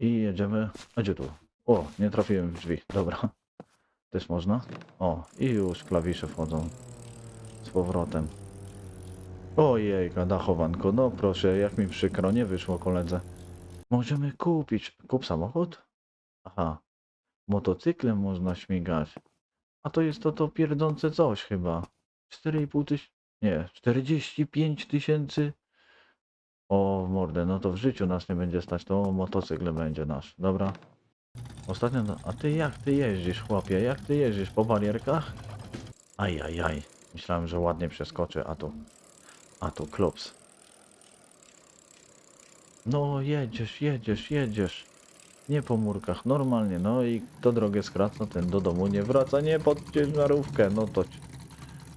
I jedziemy. A gdzie tu? O, nie trafiłem w drzwi. Dobra. Też można? O, i już klawisze wchodzą. Z powrotem. Ojej, dachowanko. No proszę, jak mi przykro, nie wyszło koledze. Możemy kupić. Kup samochód? Aha. Motocyklem można śmigać. A to jest to to pierdzące coś chyba. 4,5 tysiąca. Nie, 45 tysięcy. O mordę, no to w życiu nas nie będzie stać, to motocykl będzie nasz. Dobra. Ostatnio, no- a ty jak ty jeździsz, chłopie? Jak ty jeździsz po barierkach? Ajajaj. Myślałem, że ładnie przeskoczę, a tu. A tu klops. No jedziesz, jedziesz, jedziesz. Nie po murkach, normalnie. No i kto drogę skraca, ten do domu nie wraca. Nie pod ciężarówkę, no to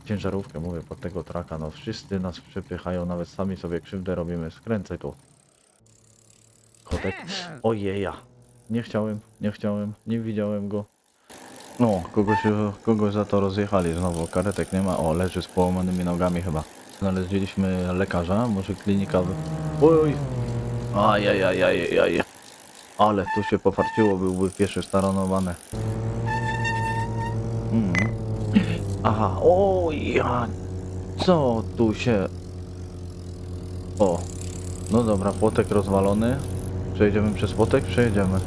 ciężarówkę mówię, pod tego traka. No wszyscy nas przepychają, nawet sami sobie krzywdę robimy. Skręcaj tu. Kotek. Ojeja. Nie chciałem, nie chciałem, nie widziałem go. No, kogoś, kogoś za to rozjechali znowu. Karetek nie ma. O, leży z połamanymi nogami chyba. Znaleźliśmy lekarza, może klinika. Oj! Ajajajajaj. Ale tu się pofarciło, byłby pieszy staranowany. Mm. Aha, o ja. Co tu się... O, no dobra, płotek rozwalony. Przejdziemy przez płotek? Przejedziemy.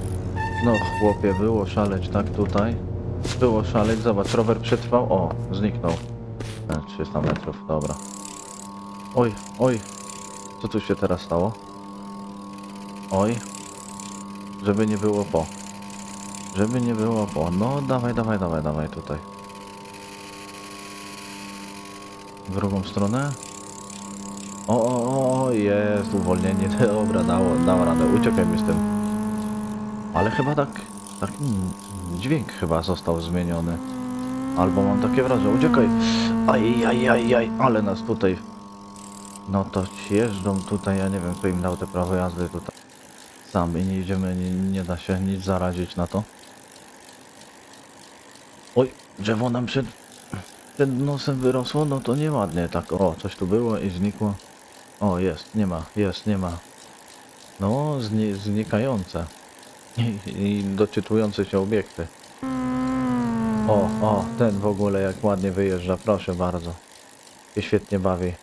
No chłopie, było szaleć tak tutaj. Było szaleć, zobacz, rower przetrwał. O, zniknął. E, 300 metrów, dobra. Oj, oj. Co tu się teraz stało? Oj. Żeby nie było po. Żeby nie było po. No dawaj, dawaj, dawaj, dawaj tutaj. W drugą stronę. O, o, o, jest uwolnienie. Dobra, dało, dało radę. Uciekaj mi z tym. Ale chyba tak, tak dźwięk chyba został zmieniony. Albo mam takie wrażenie. Uciekaj. Aj, aj, aj. Ale nas tutaj... No to jeżdżą tutaj, ja nie wiem kto im dał te prawo jazdy tutaj. Sami nie idziemy, nie, nie da się nic zarazić na to. Oj, drzewo nam przed, przed nosem wyrosło, no to nieładnie tak. O, coś tu było i znikło. O, jest, nie ma, jest, nie ma. No, zni znikające. I, I doczytujące się obiekty. O, o, ten w ogóle jak ładnie wyjeżdża, proszę bardzo. Się świetnie bawi.